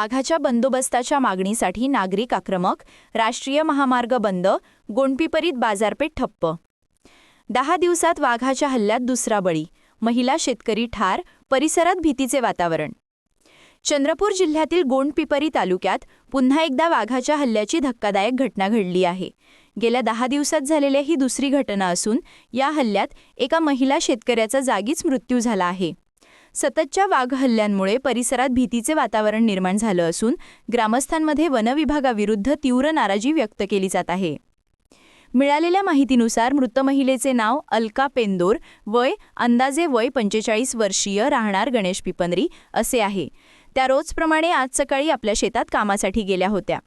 वाघाच्या बंदोबस्ताच्या मागणीसाठी नागरिक आक्रमक राष्ट्रीय महामार्ग बंद गोंडपिपरीत बाजारपेठ ठप्प. दहा दिवसात वाघाच्या हल्ल्यात दुसरा बळी महिला शेतकरी ठार परिसरात भीतीचे वातावरण. चंद्रपूर जिल्ह्यातील गोंडपिपरी तालुक्यात पुन्हा एकदा वाघाच्या हल्ल्याची धक्कादायक घटना घडली आहे. गेल्या दहा दिवसात झालेल्या ही दुसरी घटना असून या हल्ल्यात एका महिला शेतकऱ्याचा जागीच मृत्यू झाला आहे. सततच्या वाघ हल्ल्यांमुळे परिसरात भीतीचे वातावरण निर्माण झालं असून ग्रामस्थांमध्ये वनविभागाविरुद्ध तीव्र नाराजी व्यक्त केली जात आहे. मिळालेल्या माहितीनुसार मृत महिलेचे नाव अलका पेंदोर वय अंदाजे वय पंचेचाळीस वर्षीय राहणार गणेश पिपनरी असे आहे. त्या रोजप्रमाणे आज सकाळी आपल्या शेतात कामासाठी गेल्या होत्या.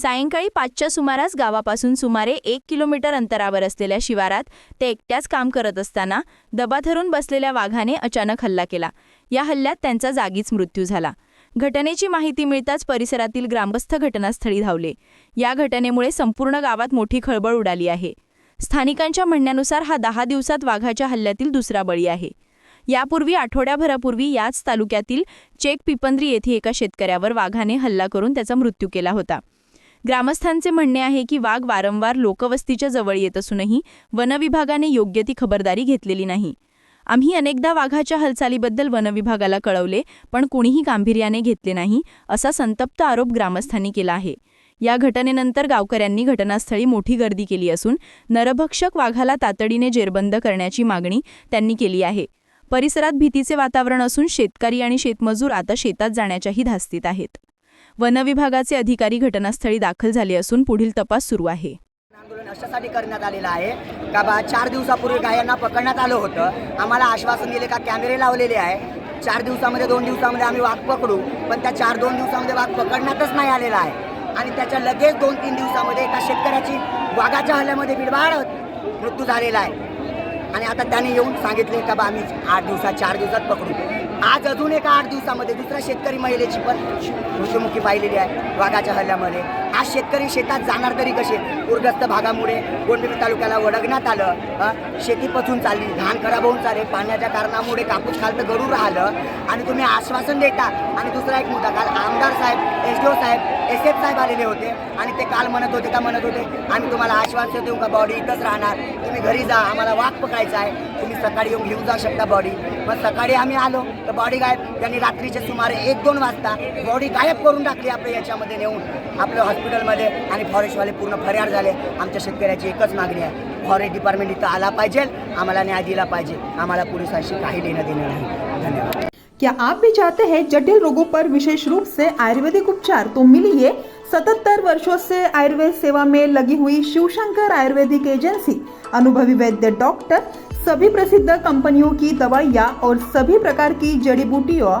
सायंकाळी पाचच्या सुमारास गावापासून सुमारे एक किलोमीटर अंतरावर असलेल्या शिवारात ते एकट्याच काम करत असताना दबा धरून बसलेल्या वाघाने अचानक हल्ला केला. या हल्ल्यात त्यांचा जागीच मृत्यू झाला. घटनेची माहिती मिळताच परिसरातील ग्रामस्थ घटनास्थळी धावले. या घटनेमुळे संपूर्ण गावात मोठी खळबळ उडाली आहे. स्थानिकांच्या म्हणण्यानुसार हा दहा दिवसात वाघाच्या हल्ल्यातील दुसरा बळी आहे. यापूर्वी आठवड्याभरापूर्वी याच तालुक्यातील चेक पिपंद्री येथे एका शेतकऱ्यावर वाघाने हल्ला करून त्याचा मृत्यू केला होता. ग्रामस्थांचे म्हणणे आहे की वाघ वारंवार लोकवस्तीच्या जवळ येत असूनही वनविभागाने योग्य ती खबरदारी घेतलेली नाही. आम्ही अनेकदा वाघाच्या हालचालीबद्दल वनविभागाला कळवले पण कुणीही गांभीर्याने घेतले नाही असा संतप्त आरोप ग्रामस्थांनी केला आहे. या घटनेनंतर गावकऱ्यांनी घटनास्थळी मोठी गर्दी केली असून नरभक्षक वाघाला तातडीने जेरबंद करण्याची मागणी त्यांनी केली आहे. परिसरात भीतीचे वातावरण असून शेतकरी आणि शेतमजूर आता शेतात जाण्याच्याही धास्तीत आहेत. वनविभागाचे अधिकारी घटनास्थळी दाखल झाले असून पुढील तपास सुरू आहे. आंदोलन अशासाठी करण्यात आलेलं आहे. का बा चार दिवसापूर्वी गायांना पकडण्यात आलं होतं. आम्हाला आश्वासन दिले का कॅमेरे लावलेले आहे. चार दिवसामध्ये दोन दिवसामध्ये आम्ही वाघ पकडू पण त्या चार दोन दिवसामध्ये वाघ पकडण्यातच नाही आलेला आहे. आणि त्याच्या लगेच दोन तीन दिवसामध्ये एका शेतकऱ्याची वाघाच्या हल्ल्यामध्ये बिडबाड मृत्यू झालेला आहे. आणि आता त्याने येऊन सांगितले का बा आम्ही आठ दिवसात चार दिवसात पकडू. आज अजून एका आठ दिवसामध्ये दुसऱ्या शेतकरी महिलेची पण मृत्युमुखी पाहिलेली आहे. वाघाच्या हल्ल्यामध्ये. आज शेतकरी शेतात जाणार तरी कसे? पूरग्रस्त भागामुळे गोंडबी तालुक्याला वडगण्यात आलं. शेती पचून चालली धान खराब होऊन चालले. पाण्याच्या कारणामुळे कापूस खालतं गरू राहिलं. आणि तुम्ही आश्वासन देता. आणि दुसरा एक मुद्दा काल आमदार साहेब एस डी ओ साहेब एस एफ साहेब आलेले होते. आणि ते काल म्हणत होते का म्हणत होते आम्ही तुम्हाला आश्वासन देऊ का बॉडी इथंच राहणार. तुम्ही घरी जा आम्हाला वाघ पकडायचा आहे. तुम्ही सकाळी येऊन घेऊन जाऊ शकता बॉडी. मग सकाळी आम्ही आलो. तर बॉडी गायब. त्यांनी रात्रीच्या सुमारे एक दोन वाजता बॉडी गायब करून टाकली आपल्या याच्यामध्ये नेऊन. आपलं हॉस्पिटल हॉस्पिटलमध्ये आणि फॉरेस्टवाले पूर्ण फरार झाले. आमच्या शेतकऱ्याची एकच मागणी आहे. फॉरेस्ट डिपार्टमेंट इथं आला पाहिजे. आम्हाला न्याय दिला पाहिजे. आम्हाला पोलिसांशी काही देणं देणं नाही. धन्यवाद. क्या आप भी चाहते हैं जटिल रोगों पर विशेष रूप से आयुर्वेदिक उपचार तो मिलिए सतहत्तर वर्षों से आयुर्वेद सेवा में लगी हुई शिवशंकर आयुर्वेदिक एजेंसी। अनुभवी वैद्य डॉक्टर सभी प्रसिद्ध कंपनियों की दवाइयाँ और सभी प्रकार की जड़ी बूटियों